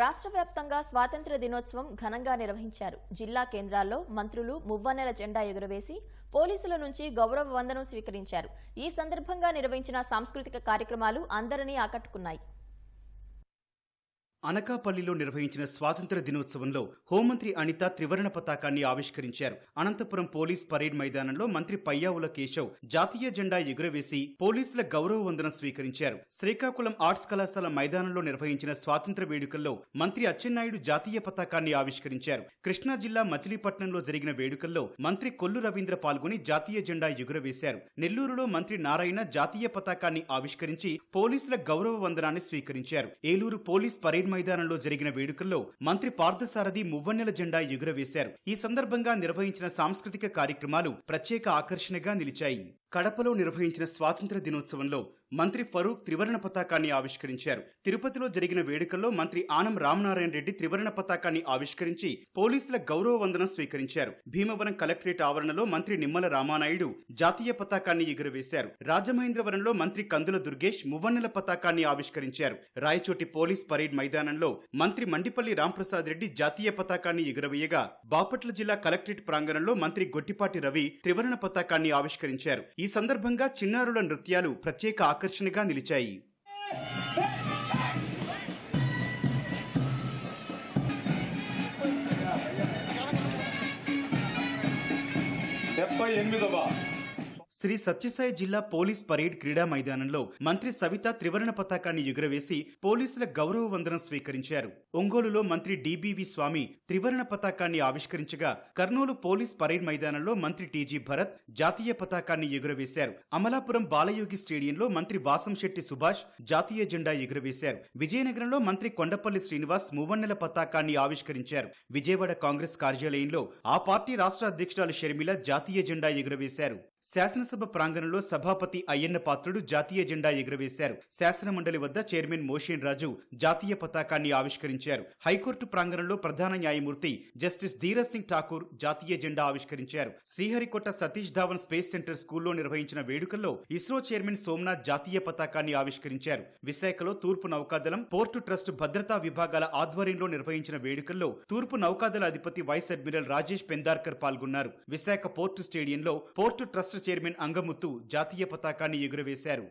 రాష్ట్ర వ్యాప్తంగా స్వాతంత్ర దినోత్సవం ఘనంగా నిర్వహించారు. జిల్లా కేంద్రాల్లో మంత్రులు మువ్వన్నెల జెండా ఎగురవేసి పోలీసుల నుంచి గౌరవ వందనం స్వీకరించారు. ఈ సందర్భంగా నిర్వహించిన సాంస్కృతిక కార్యక్రమాలు అందరినీ ఆకట్టుకున్నాయి. అనకాపల్లిలో నిర్వహించిన స్వాతంత్ర దినోత్సవంలో హోంమంత్రి అనిత త్రివర్ణ పతాకాన్ని ఆవిష్కరించారు. అనంతపురం పోలీస్ పరేడ్ మైదానంలో మంత్రి పయ్యావుల కేశవ్ జాతీయ జెండా ఎగురవేసి పోలీసుల గౌరవ వందనం స్వీకరించారు. శ్రీకాకుళం ఆర్ట్స్ కళాశాల మైదానంలో నిర్వహించిన స్వాతంత్ర వేడుకల్లో మంత్రి అచ్చెన్నాయుడు జాతీయ పతాకాన్ని ఆవిష్కరించారు. కృష్ణా జిల్లా మచిలీపట్నంలో జరిగిన వేడుకల్లో మంత్రి కొల్లు రవీంద్ర పాల్గొని జాతీయ జెండా ఎగురవేశారు. నెల్లూరులో మంత్రి నారాయణ జాతీయ పతాకాన్ని ఆవిష్కరించి పోలీసుల గౌరవ వందనాన్ని స్వీకరించారు. ఏలూరు పోలీస్ పరేడ్ మైదానంలో జరిగిన వేడుకల్లో మంత్రి పార్థసారథి మువ్వన్నెల జెండా ఎగురవేశారు. ఈ సందర్భంగా నిర్వహించిన సాంస్కృతిక కార్యక్రమాలు ప్రత్యేక ఆకర్షణగా నిలిచాయి. కడపలో నిర్వహించిన స్వాతంత్ర దినోత్సవంలో మంత్రి ఫరూక్ త్రివర్ణ పతాకాన్ని ఆవిష్కరించారు. తిరుపతిలో జరిగిన వేడుకల్లో మంత్రి ఆనం రామనారాయణ రెడ్డి త్రివర్ణ పతాకాన్ని ఆవిష్కరించి పోలీసుల గౌరవ వందనం స్వీకరించారు. భీమవరం కలెక్టరేట్ ఆవరణలో మంత్రి నిమ్మల రామానాయుడు జాతీయ పతాకాన్ని ఎగురవేశారు. రాజమహేంద్రవరంలో మంత్రి కందుల దుర్గేష్ మువ్వన్నెల పతాకాన్ని ఆవిష్కరించారు. రాయచోటి పోలీస్ పరేడ్ మైదానంలో మంత్రి మండిపల్లి రాంప్రసాద్ రెడ్డి జాతీయ పతాకాన్ని ఎగురవేయగా బాపట్ల జిల్లా కలెక్టరేట్ ప్రాంగణంలో మంత్రి గొట్టిపాటి రవి త్రివర్ణ పతాకాన్ని ఆవిష్కరించారు. ఈ సందర్భంగా చిన్నారుల నృత్యాలు ప్రత్యేక ఆకర్షణగా నిలిచాయి. డెబ్బై ఎనిమిదవ శ్రీ సత్యసాయి జిల్లా పోలీస్ పరేడ్ క్రీడా మైదానంలో మంత్రి సవిత త్రివర్ణ పతాకాన్ని ఎగురవేసి పోలీసుల గౌరవ వందనం స్వీకరించారు. ఒంగోలులో మంత్రి డిబివి స్వామి త్రివర్ణ పతాకాన్ని ఆవిష్కరించగా కర్నూలు పోలీస్ పరేడ్ మైదానంలో మంత్రి టీజీ భరత్ జాతీయ పతాకాన్ని ఎగురవేశారు. అమలాపురం బాలయోగి స్టేడియంలో మంత్రి వాసంశెట్టి సుభాష్ జాతీయ జెండా ఎగురవేశారు. విజయనగరంలో మంత్రి కొండపల్లి శ్రీనివాస్ మూవన్నెల పతాకాన్ని ఆవిష్కరించారు. విజయవాడ కాంగ్రెస్ కార్యాలయంలో ఆ పార్టీ రాష్ట్ర అధ్యక్షురాలు షర్మిల జాతీయ జెండా ఎగురవేశారు. శాసనసభ ప్రాంగణంలో సభాపతి అయ్యన్న పాత్రుడు జాతీయ జెండా ఎగురవేశారు. శాసన మండలి వద్ద చైర్మన్ మోషేన్ రాజు జాతీయ పతాకాన్ని ఆవిష్కరించారు. హైకోర్టు ప్రాంగణంలో ప్రధాన న్యాయమూర్తి జస్టిస్ ధీరజ్ సింగ్ ఠాకూర్ జాతీయ జెండా ఆవిష్కరించారు. శ్రీహరికోట సతీష్ ధావన్ స్పేస్ సెంటర్ స్కూల్లో నిర్వహించిన వేడుకల్లో ఇస్రో చైర్మన్ సోమనాథ్ జాతీయ పతాకాన్ని ఆవిష్కరించారు. విశాఖలో తూర్పు నౌకాదళం పోర్టు ట్రస్ట్ భద్రతా విభాగాల ఆధ్వర్యంలో నిర్వహించిన వేడుకల్లో తూర్పు నౌకాదళ అధిపతి వైస్ అడ్మిరల్ రాజేష్ పెందార్కర్ పాల్గొన్నారు. విశాఖ పోర్టు స్టేడియంలో port trust trust chairman Angamuthu జాతీయ పతాకాన్ని ఎగురవేశారు.